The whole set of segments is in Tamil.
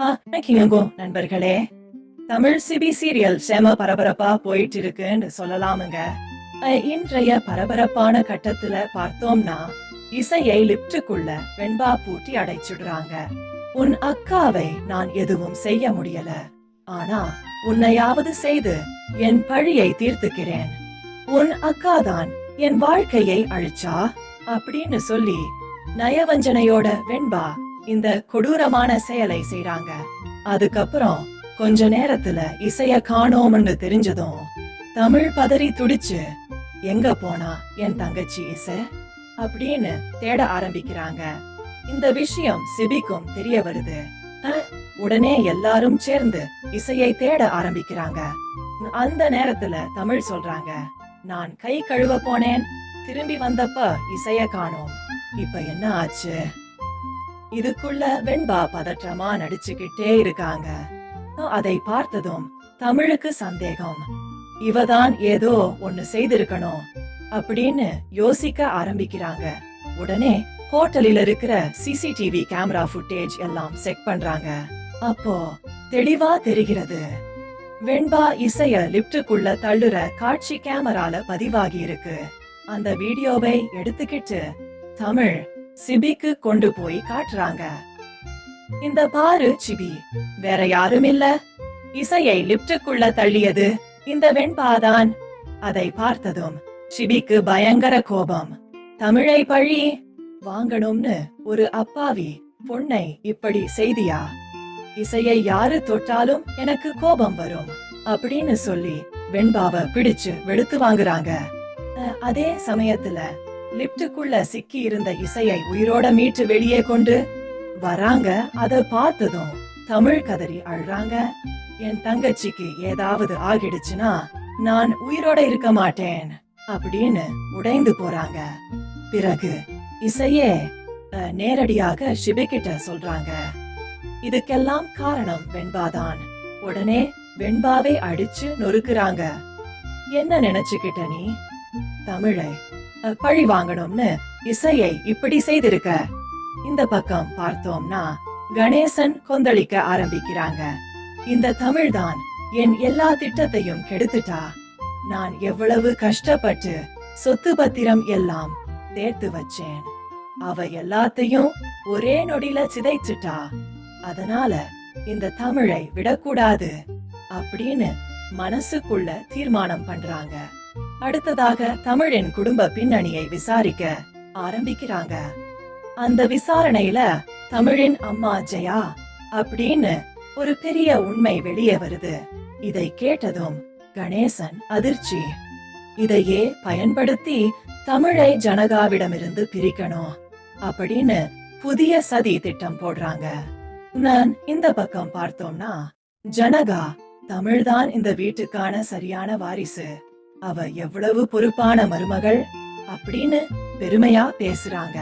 ஆ நண்பர்களே. தமிழ் சிபி சீரியல் செம பரபரப்பா போயிட்டு இருக்குன்னு சொல்லலாமுங்க இன்றைய பரபரப்பான கட்டத்துல பார்த்தோம்னா இசையை லிப்டுக்குள்ள வெண்பா பூட்டி அடைச்சிடுறாங்க. உன் அக்காவை நான் எதுவும் செய்ய முடியல. ஆனா உன்னையாவது செய்து என் பழியை தீர்த்துக்கிறேன். உன் அக்கா தான் என் வாழ்க்கையை அழிச்சா? அப்படின்னு சொல்லி நயவஞ்சனையோட வெண்பா இந்த கொடூரமான செயலை செய்றாங்க. அதுக்கப்புறம் கொஞ்ச நேரத்துல இசைய காணோம்னு தெரிஞ்சதும் தமிழ் பதறி துடிச்சு எங்க போனா என் தங்கச்சி இசை? அப்படின்னு தேட ஆரம்பிக்கிறாங்க. இந்த விஷயம் சிபிக்கும் தெரிய வருது. அஹ், உடனே எல்லாரும் சேர்ந்து இசையை தேட ஆரம்பிக்கிறாங்க. அந்த நேரத்துல தமிழ் சொல்றாங்க நான் கை கழுவ போனேன். திரும்பி வந்தப்ப இசைய காணோம். இப்ப என்ன ஆச்சு? இதுக்குள்ள வெண்பா பதற்றமா நடிச்சுக்கிட்டே இருக்காங்க. அதை பார்த்ததும் தமிழுக்கு சந்தேகம். இவதான் ஏதோ ஒண்ணு செய்திருக்கணும் அப்படின்னு யோசிக்க ஆரம்பிக்கிறாங்க. உடனே ஹோட்டலில் இருக்கிற சிசிடிவி கேமரா ஃபுட்டேஜ் எல்லாம் செக் பண்றாங்க. அப்போ தெளிவா தெரிகிறது. வெண்பா இசைய லிப்டுக்குள்ள தள்ளுற காட்சி கேமரால பதிவாகி இருக்கு. அந்த வீடியோவை எடுத்துக்கிட்டு தமிழ் சிபிக்கு கொண்டு போய் காட்டுறாங்க. இந்த பாரு சிபி. வேற யாரும் இல்ல. இசையை லிப்டுக்குள்ள தள்ளியது இந்த வெண்பாதான். அதை பார்த்ததும் சிபிக்கு பயங்கர கோபம். தமிழை பழி வாங்கணும்னு ஒரு அப்பாவி பொண்ணை இப்படி செய்தியா? இசையை யாரு தொட்டாலும் எனக்கு கோபம் வரும் அப்படின்னு சொல்லி வெண்பாவை பிடிச்சு வெளுத்து வாங்குறாங்க. அஹ், அதே சமயத்துல லிப்டுக்குள்ள சிக்கி இருந்த இசையை உயிரோட மீட்டு வெளியே கொண்டு வராங்க. அத பார்த்ததும் தமிழ் கதறி அழுறாங்க. என் தங்கச்சிக்கு ஏதாவது ஆகிடுச்சுன்னா நான் உயிரோட இருக்க மாட்டேன் அப்படின்னு உடைந்து போறாங்க. பிறகு இசையே நேரடியாக சிபிகிட்ட சொல்றாங்க. இதுக்கெல்லாம் காரணம் வெண்பாதான். உடனே வெண்பாவை அடிச்சு நொறுக்குறாங்க. என்ன நினைச்சுக்கிட்ட நீ? தமிழை பழி வாங்கணும்னு இசையை இப்படி செய்திருக்க. இந்த பக்கம் பார்த்தோம்னா கணேசன் கொந்தளிக்க ஆரம்பிக்கிறாங்க. இந்த தமிழ்தான் என் எல்லா திட்டத்தையும் கெடுத்துட்டா. நான் எவ்வளவு கஷ்டப்பட்டு சொத்து பத்திரம் எல்லாம் சேர்த்து வச்சேன். அவ எல்லாத்தையும் ஒரே நொடியில சிதைச்சுட்டா. அதனால இந்த தமிழை விடக்கூடாது அப்படின்னு மனசுக்குள்ள தீர்மானம் பண்றாங்க. அடுத்ததாக தமிழின் குடும்ப பின்னணியை விசாரிக்க ஆரம்பிக்கிறாங்க. அந்த விசாரணையில தமிழின் அம்மா ஜெயா அப்படின்னு ஒரு பெரிய உண்மை வெளியே வருது. இதை கேட்டதும் கணேசன் அதிர்ச்சி. இதையே பயன்படுத்தி தமிழை ஜனகாவிடமிருந்து பிரிக்கணும் அப்படின்னு புதிய சதி திட்டம் போடுறாங்க. நான் இந்த பக்கம் பார்த்தோம்னா ஜனகா தமிழ்தான் இந்த வீட்டுக்கான சரியான வாரிசு. அவ எவ்வளவு பொறுப்பான மருமகள் அப்படின்னு பெருமையா பேசுறாங்க.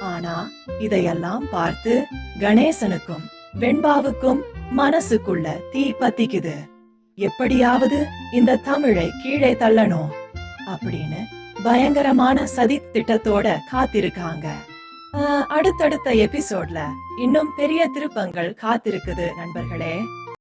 ஆனா இதையெல்லாம் பார்த்து கணேசனுக்கும் வெண்பாவுக்கும் மனசுக்குள்ள தீ பத்திக்குது. எப்படியாவது இந்த தமிழை கீழே தள்ளணும் அப்படின்னு பயங்கரமான சதி திட்டத்தோட காத்திருக்காங்க. ஆஹ், அடுத்தடுத்த எபிசோட்ல இன்னும் பெரிய திருப்பங்கள் காத்திருக்குது நண்பர்களே.